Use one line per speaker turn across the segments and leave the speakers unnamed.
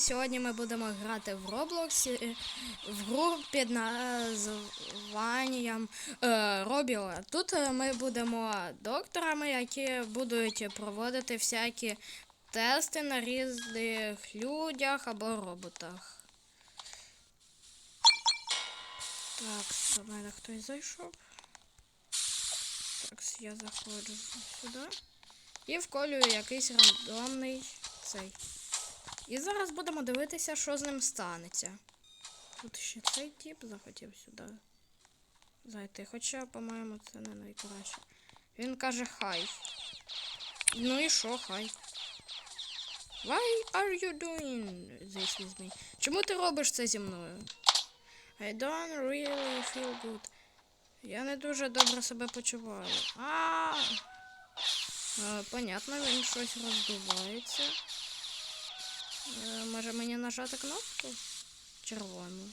сьогодні ми будемо грати в Roblox е, в гру під названням е, Робіо. Тут е, ми будемо докторами, які будуть проводити всякі тести на різних людях або роботах. Так, до мене хтось зайшов. Так, я заходжу сюди. І вколюю якийсь рандомний цей. І зараз будемо дивитися, що з ним станеться. Тут ще цей тип захотів сюди зайти. Хоча, по-моєму, це не найкраще. Він каже хай. Ну і що, хай? Why are you doing this with me? Чому ти робиш це зі мною? I don't really feel good. Я не дуже добре себе почуваю. А. Е, Понятно, він щось роздувається. Е, Може мені нажати кнопку? Червону.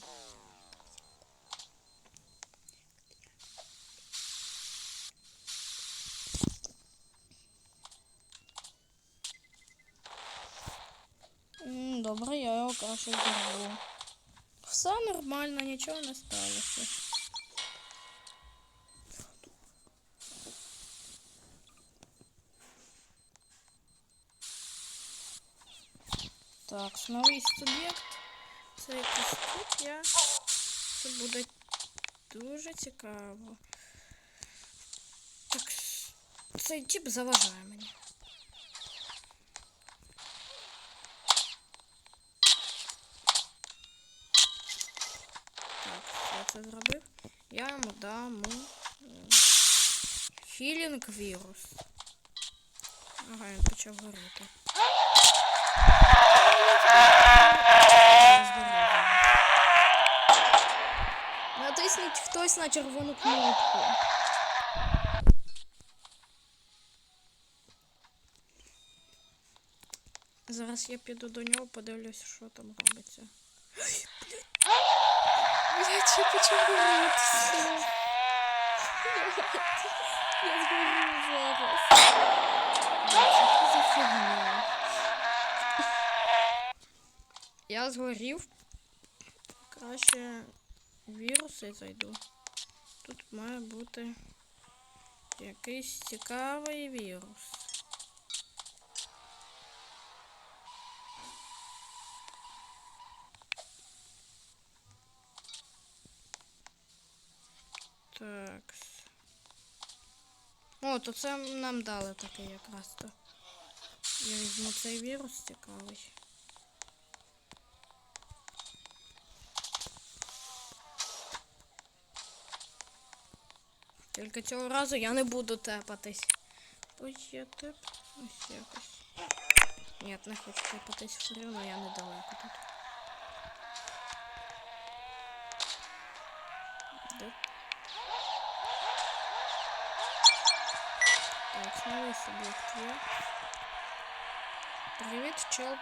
М, Добре, я його краще зірву. Все нормально, нічого не сталося. Так, новий суб'єкт. Це тут я. Це буде дуже цікаво. Так, цей тип заважає мені. Так, я це зробив. Я йому дам хілінг вірус. Ага, він почав горіти. Натисніть хтось на червону кнопку. Зараз я піду до нього, подивлюсь, що там робиться. Ой, я почав боротися. Я згорю зараз. Що за фігня? Я згорів. Краще віруси зайду. Тут має бути якийсь цікавий вірус. Так. О, то це нам дали такий якраз то. Я візьму цей вірус цікавий. Тільки цього разу я не буду тепатись. Ось якось. Ні, не хочу тепатись все одно, я недалеко тут. Де? Так, новий суб'єкт є. Привіт, чел.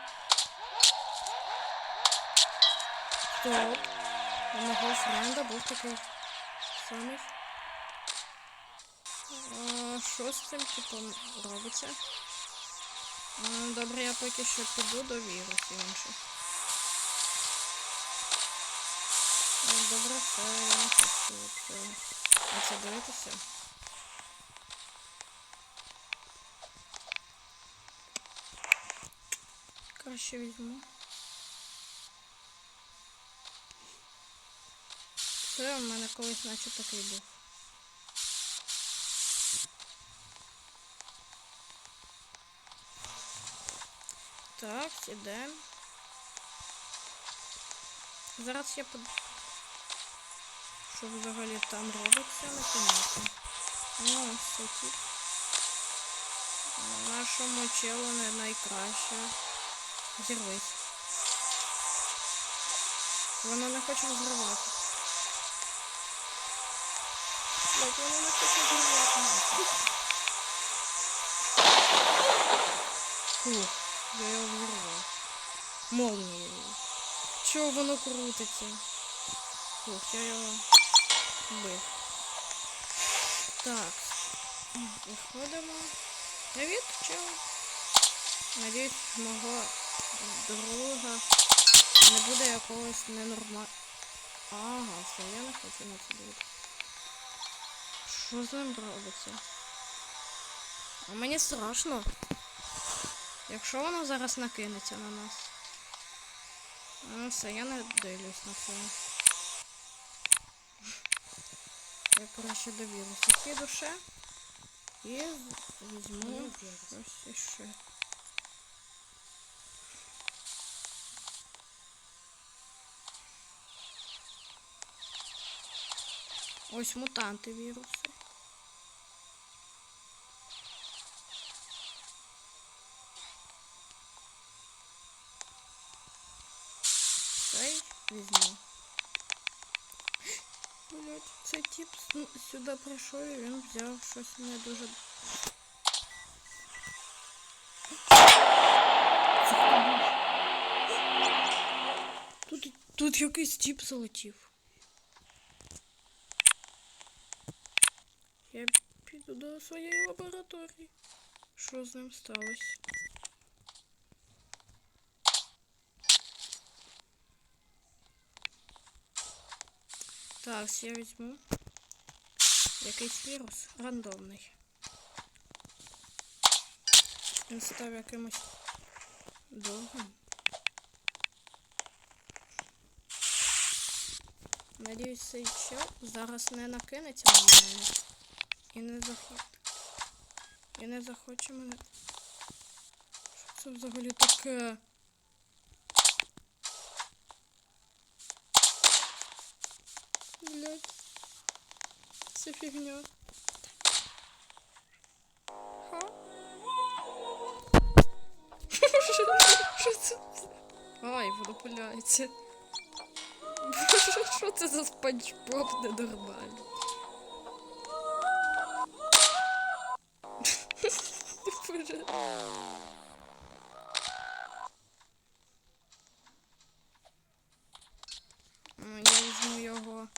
Стоп. У мого френда був такий самий. А, Що з цим типом робиться? Добре, я поки що піду до вірусів інших. Добре, все, я не хочу це, на це дивитися. Краще візьму. Це у мене колись наче такий був. Так, ідемо. Зараз я под... Що взагалі там робиться, непонятно. Ну, ось це. Нашому челу не найкраще. Зірвись. Воно не хоче взривати. Так, воно не хоче взривати. Фух. Я його взорвав. Молнією. Чого воно крутиться? Фух, я його вбив. Так. Виходимо. Привіт, чого? Надіюсь, мого друга не буде якогось ненормального. Ага, все, я не хочу на це дивитися. Що з ним робиться? А мені страшно. Якщо воно зараз накинеться на нас. Ну все, я не дивлюсь на це. Я краще до вірусу піду ще. І візьму щось іще. Ось мутанти віруси. візьму. Блять, цей тип с- сюди прийшов і він взяв щось не дуже. Це хто був? Тут, тут якийсь тип залетів. Я піду до своєї лабораторії. Що з ним сталося? Так, я візьму якийсь вірус рандомний. Він став якимось довгим. Надіюсь, цей чел зараз не накинеться на мене і не захоче. І не захоче мене. Що це взагалі таке? Блять. Це фігня. Ха? Що- Що це? Ай, воно пиляється. Боже, що це за спанч Боб ненормальний? Боже. Ну, Я візьму його.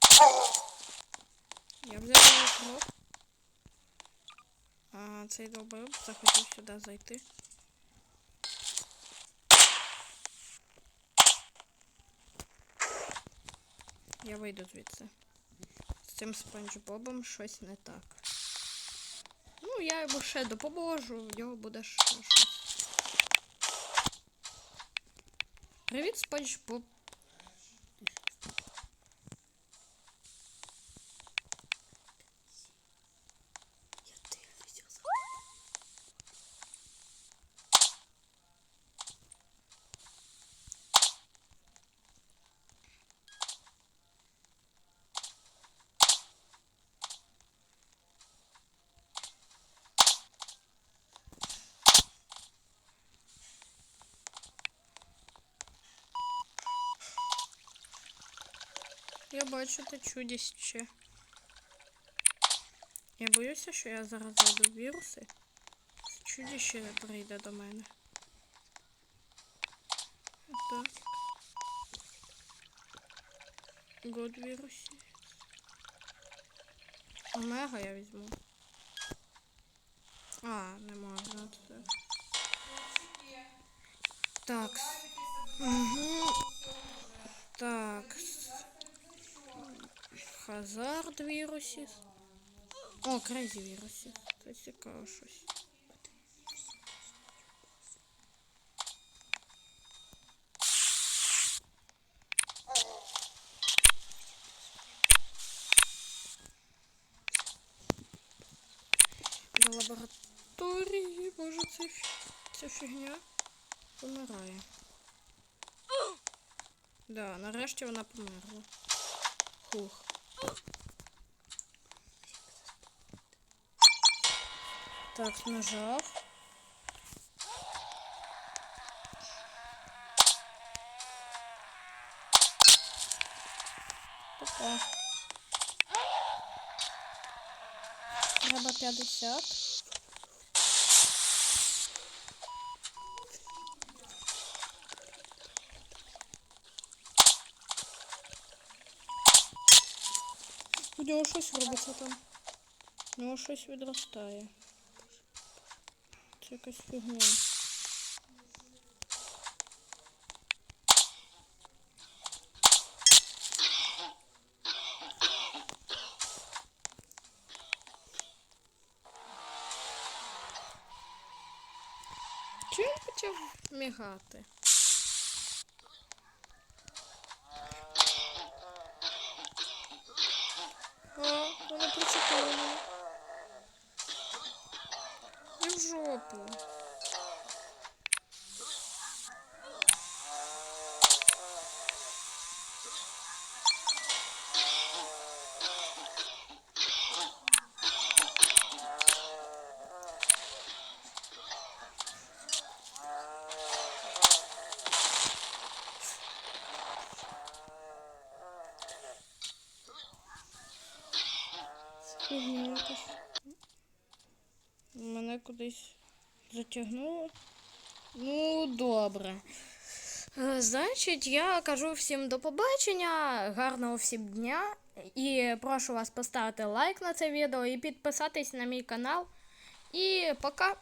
Кров. Я взяв його кров. А, цей долбоеб захотів сюди зайти. Я вийду звідси. З цим спанч Бобом щось не так. Ну, я йому ще допоможу, в нього буде ще щось. Привіт, спанч Боб. Я бачу те чудіще. Я боюся, що я зараз зайду в віруси. Це чудіще прийде до мене. Так. Год вірусі. Омега я візьму. А, не можна це. Так. Угу. Так. Хазард вірусіс. О, крейзі вірусіс. Це цікаво щось. До лабораторії, може, це, ця фігня помирає. Да, нарешті вона померла. Хух. Так, нажав. Пока. Треба 50. У нього щось робиться там. У нього щось відростає. Це якась фігня. Чим почав мігати? О, вони причепили мене. І в жопу. Мене кудись затягнуло. Ну, добре. Е, Значить, я кажу всім до побачення, гарного всім дня. І прошу вас поставити лайк на це відео і підписатись на мій канал. І пока!